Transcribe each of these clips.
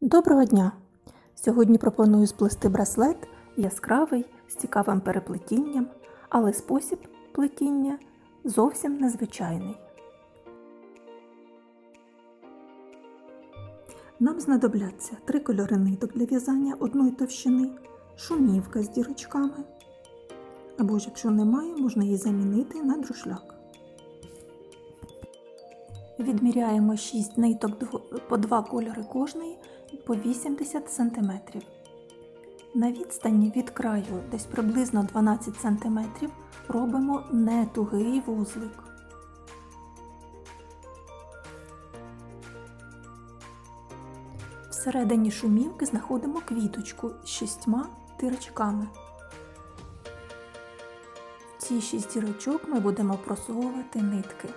Доброго дня! Сьогодні пропоную сплести браслет яскравий з цікавим переплетінням, але спосіб плетіння зовсім незвичайний. Нам знадобляться три кольори ниток для в'язання одної товщини, шумівка з дірочками. Або ж якщо немає, можна її замінити на друшляк. Відміряємо 6 ниток по 2 кольори кожної по 80 см. На відстані від краю десь приблизно 12 см робимо нетугий вузлик. Всередині шумівки знаходимо квіточку з шістьма дірочками. Ці шість дірочок ми будемо просовувати нитки.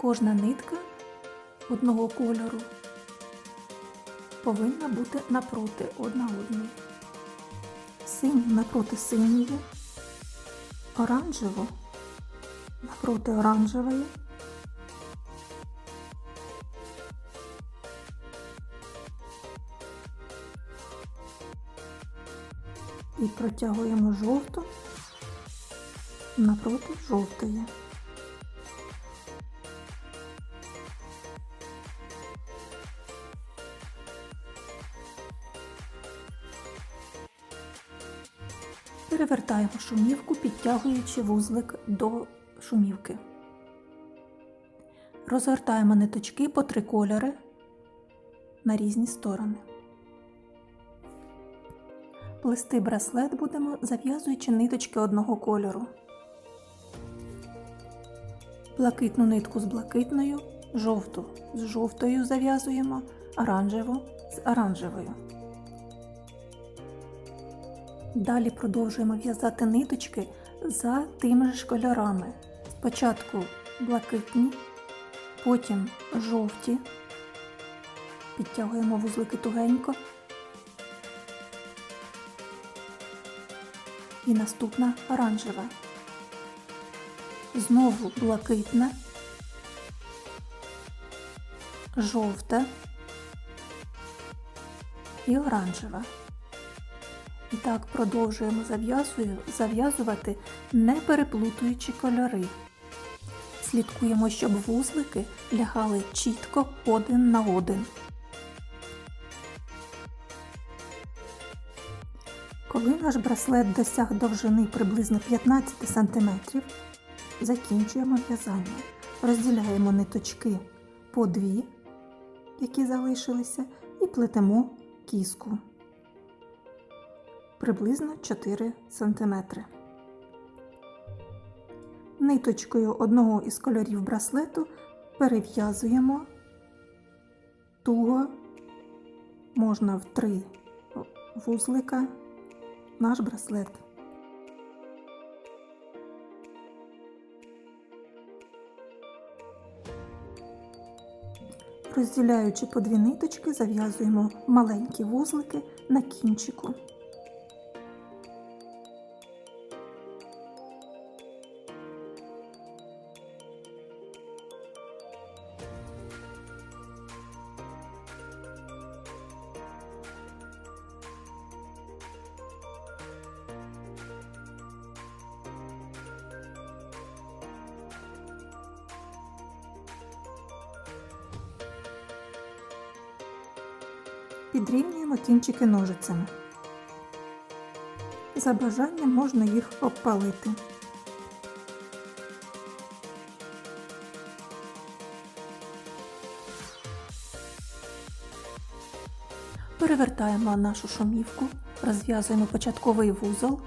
Кожна нитка одного кольору повинна бути напроти одна одної. Синю напроти синьої, оранжеву напроти оранжевої, і протягуємо жовту напроти жовтої. Перевертаємо шумівку, підтягуючи вузлик до шумівки. Розгортаємо ниточки по три кольори на різні сторони. Плести браслет будемо зав'язуючи ниточки одного кольору. Блакитну нитку з блакитною, жовту з жовтою зав'язуємо, оранжеву з оранжевою. Далі продовжуємо в'язати ниточки за тими ж кольорами. Спочатку блакитні, потім жовті. Підтягуємо вузлики тугенько. І наступна оранжева. Знову блакитна, жовта і оранжева. І так продовжуємо зав'язувати, не переплутуючи кольори. Слідкуємо, щоб вузлики лягали чітко один на один. Коли наш браслет досяг довжини приблизно 15 см, закінчуємо в'язання. Розділяємо ниточки по дві, які залишилися, і плетемо кіску приблизно 4 см. Ниточкою одного із кольорів браслету перев'язуємо туго, можна в три вузлика наш браслет. Розділяючи по дві ниточки, зав'язуємо маленькі вузлики на кінчику. Підрівнюємо кінчики ножицями. За бажанням можна їх обпалити. Перевертаємо нашу шумівку, розв'язуємо початковий вузол,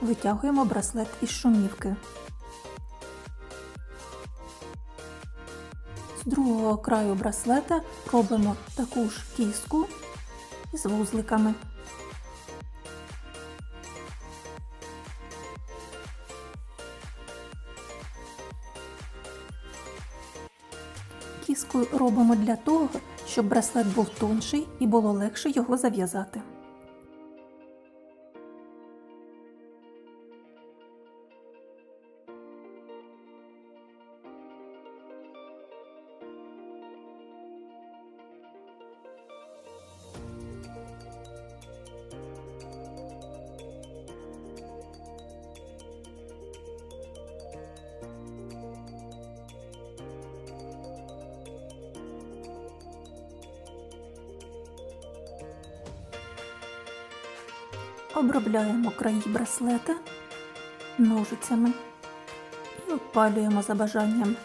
витягуємо браслет із шумівки. З другого краю браслета робимо таку ж кіску з вузликами. Кіску робимо для того, щоб браслет був тонший і було легше його зав'язати. Обробляємо краї браслета ножицями і обпалюємо за бажанням.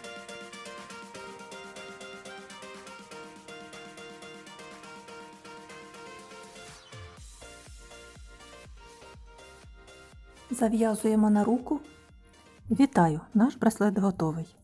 Зав'язуємо на руку. Вітаю! Наш браслет готовий.